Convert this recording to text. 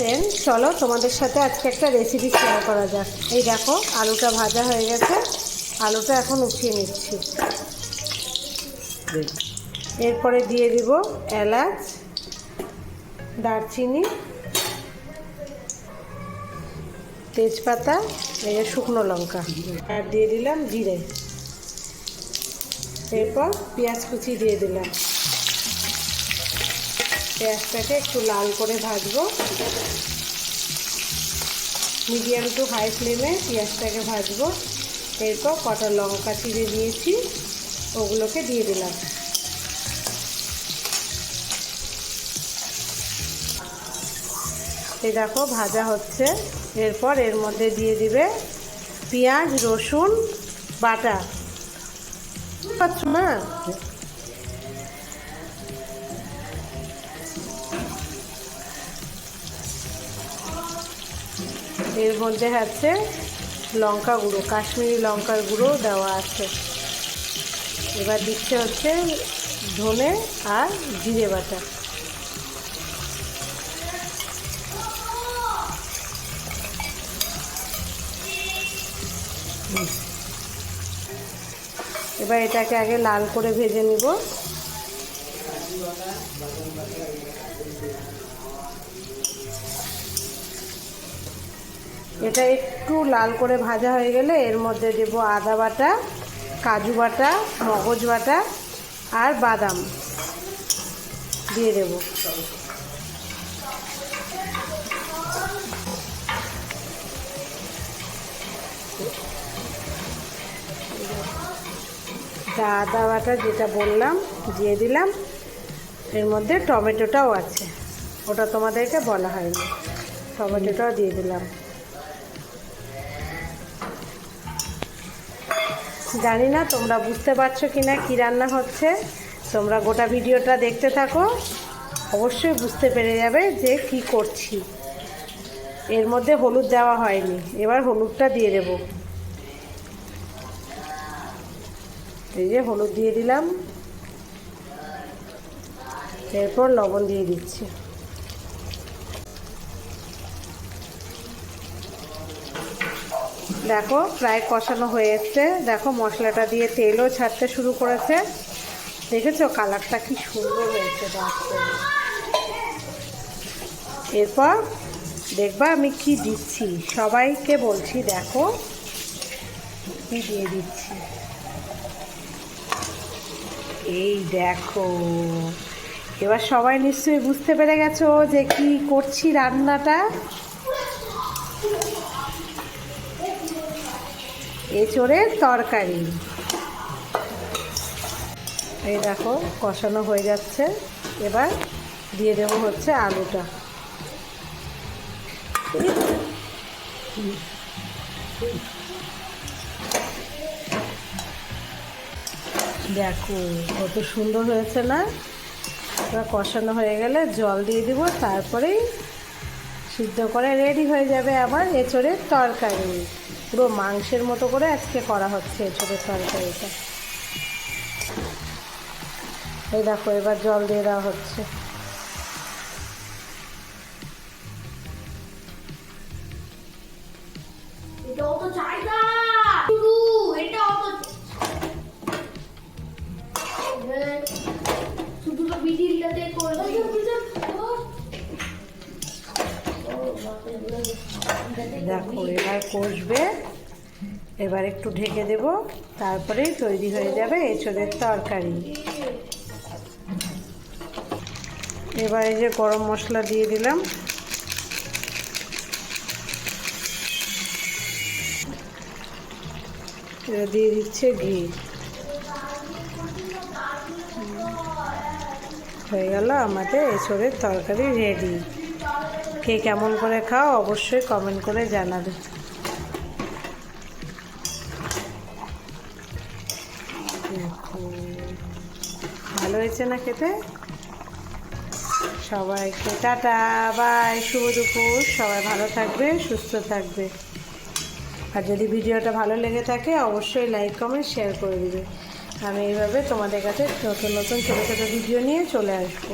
দেন চলো তোমাদের সাথে আজকে একটা রেসিপি শেয়ার করা যাক। এই দেখো আলুটা ভাজা হয়ে গেছে। আলুটা এখন উঠিয়ে নিচ্ছি। এরপরে দিয়ে দিব এলাচ দারচিনি তেজপাতা এই যে শুকনো লঙ্কা। আর দিয়ে দিলাম জিরে। এরপর পেঁয়াজ কুচি দিয়ে দিলাম। পেঁয়াজটাকে একটু লাল করে ভাজবো। মিডিয়াম টু হাই ফ্লেমে পেঁয়াজটাকে ভাজবো। এরপর কটা লঙ্কা চিড়ে দিয়েছি, ওগুলোকে দিয়ে দিলাম। এই দেখো, ভাজা হচ্ছে। এরপর এর মধ্যে দিয়ে দিবে পেঁয়াজ, রসুন, বাটা। পাচ্ছ না এর মধ্যে আছে লঙ্কা গুঁড়ো, কাশ্মীরি লঙ্কার গুঁড়ো দেওয়া আছে। এবার দিচ্ছে হচ্ছে ধনে আর জিরে বাটা। এবার এটাকে আগে লাল করে ভেজে নিব। এটা একটু লাল করে ভাজা হয়ে গেলে এর মধ্যে দেব আদা বাটা, কাজু বাটা, মগজ বাটা আর বাদাম দিয়ে দেব। আদা বাটা যেটা বললাম, দিয়ে দিলাম। এর মধ্যে টমেটোটাও আছে। ওটা তোমাদেরকে বলা হয়নি। টমেটোটাও দিয়ে দিলাম। জানি না তোমরা বুঝতে পারছ কি না কী রান্না হচ্ছে। তোমরা গোটা ভিডিওটা দেখতে থাকো। অবশ্যই বুঝতে পেরে যাবে যে কি করছি। এর মধ্যে হলুদ দেওয়া হয়নি, এবার হলুদটা দিয়ে দেব। এই যে হলুদ দিয়ে দিলাম। এরপর লবণ দিয়ে দিচ্ছি। দেখো, প্রায় কষানো হয়ে এসছে। দেখো, মশলাটা দিয়ে তেলও ছাড়তে শুরু করেছে। দেখেছ, কালারটা কি সুন্দর হয়েছে এরপর দেখবা আমি কি দিচ্ছি। সবাইকে বলছি, দেখো, কি দিয়ে দিচ্ছি। এই দেখো, এবার সবাই নিশ্চয়ই বুঝতে পেরে গেছো যে কি করছি রান্নাটা। এঁচড়ের তরকারি। এই দেখো, কষানো হয়ে যাচ্ছে। এবার দিয়ে দেবো হচ্ছে আলুটা। দেখো, কত সুন্দর হয়েছে না? এবার কষানো হয়ে গেলে জল দিয়ে দিব, তারপরেই সিদ্ধ করে রেডি হয়ে যাবে আবার এঁচড়ের তরকারি। পুরো মাংসের মতো করে আজকে করা হচ্ছে এঁচড়ের তরকারিটা। এই দেখো এবার জল দিয়ে দেওয়া হচ্ছে। শুধু তো বিডিলটাতে করবি দেখো, এবার কষবে। এবার একটু ঢেকে দেব তারপরেই তৈরি হয়ে যাবে এঁচড়ের তরকারি। এবার এই যে গরম মশলা দিয়ে দিলাম। দিয়ে দিচ্ছে ঘি। হয়ে গেল আমাদের এঁচড়ের তরকারি রেডি। কে কেমন করে খাও অবশ্যই কমেন্ট করে জানাবে। ভালো হয়েছে না খেতে? সবাইকে টাটা বাই শুভ দুপুর, সবাই ভালো থাকবে, সুস্থ থাকবে। আর যদি ভিডিওটা ভালো লেগে থাকে, অবশ্যই লাইক কমেন্ট শেয়ার করে দেবে। আমি এইভাবে তোমাদের কাছে নতুন নতুন ছোটো ছোটো ভিডিও নিয়ে চলে আসব।